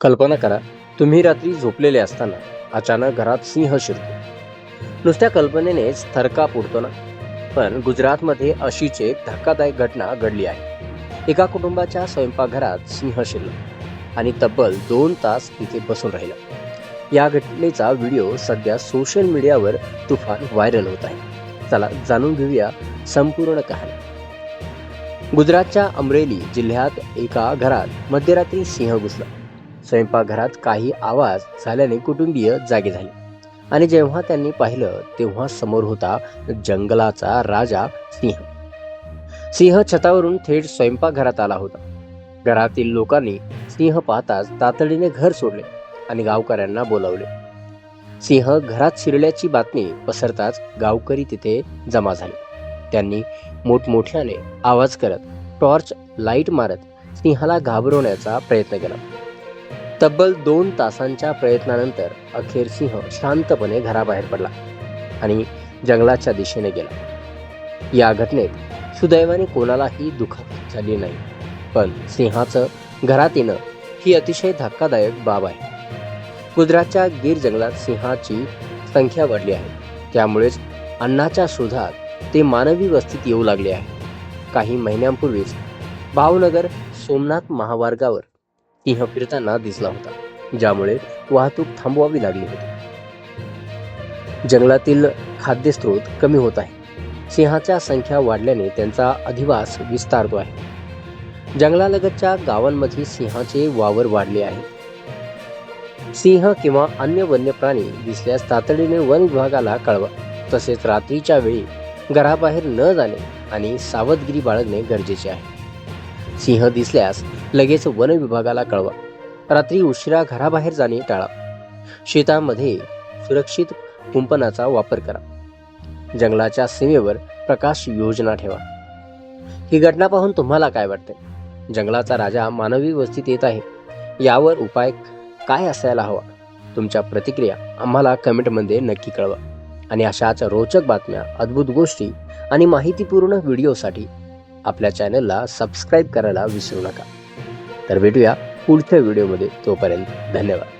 कल्पना करा तुम्ही रात्री झोपलेले असताना अचानक घरात सिंह शिरतो. नुसत्या कल्पनेनेच थरकाप उडतो ना? पण गुजरातमध्ये अशीच एक धक्कादायक घटना घडली आहे. एका कुटुंबाच्या स्वयंपाकघरात सिंह शिरला आणि तब्बल दोन तास तिथे बसून राहिला. या घटनेचा व्हिडिओ सध्या सोशल मीडियावर तुफान व्हायरल होत आहे. चला जाणून घेऊया संपूर्ण कहाणी. गुजरातच्या अमरेली जिल्ह्यात एका घरात मध्यरात्री सिंह घुसला. स्वयंपाकघरात काही आवाज झाल्याने कुटुंबीय जागे झाले. आणि जेव्हा त्यांनी पाहिलं तेव्हा समोर होता जंगलाचा राजा सिंह. सिंह छतावरून थेट स्वयंपाकघरात आला होता. घरातील लोकांनी सिंह पाहताच तातडीने घर सोडले आणि गावकऱ्यांना बोलावले. सिंह घरात शिरल्याची बातमी पसरताच गावकरी तिथे जमा झाले. त्यांनी मोठमोठ्याने आवाज करत टॉर्च लाइट मारत सिंहाला घाबरवण्याचा प्रयत्न केला. तब्बल दोन तासांच्या प्रयत्नानंतर अखेर सिंह शांतपणे घराबाहेर पडला आणि जंगलाच्या दिशेने गेला. या घटनेत सुदैवाने कोणालाही दुखापत झाली नाही पण सिंहाचं घरात येणं ही अतिशय धक्कादायक बाब आहे. गुजरातच्या गिर जंगलात सिंहाची संख्या वाढली आहे. त्यामुळेच अन्नाच्या शोधात ते मानवी वस्तीत येऊ लागले आहे. काही महिन्यांपूर्वीच भावनगर सोमनाथ महामार्गावर सिंह फिरताना दिसला होता ज्यामुळे वाहतूक थांबवावी लागली होती. जंगलातील खाद्यस्रोत कमी होत आहे. सिंहाच्या संख्या वाढल्याने त्यांचा अधिवास विस्तारतो आहे. जंगलालगतच्या गावांमध्ये सिंहाचे वावर वाढले आहे. सिंह किंवा अन्य वन्य प्राणी दिसल्यास तातडीने वन विभागाला कळवा तसेच रात्रीच्या वेळी घराबाहेर न जाणे आणि सावधगिरी बाळगणे गरजेचे आहे. सिंह दिसल्यास लगेच वन विभागाला कळवा. रात्री उशिरा घराबाहेर जाणे टाळा. शेतामध्ये सुरक्षित कुंपणाचा वापर करा. जंगलाच्या सीमेवर प्रकाश योजना ठेवा. ही घटना पाहून तुम्हाला काय वाटते जंगलाचा राजा मानवी वस्तीत येत आहे. यावर उपाय काय असायला हवा? तुमच्या प्रतिक्रिया आम्हाला कमेंटमध्ये नक्की कळवा. आणि अशाच रोचक बातम्या अद्भुत गोष्टी आणि माहितीपूर्ण व्हिडिओसाठी आपल्या चॅनलला सबस्क्राईब करायला विसरू नका. तर भेटूया पुढच्या व्हिडिओमध्ये. तोपर्यंत धन्यवाद.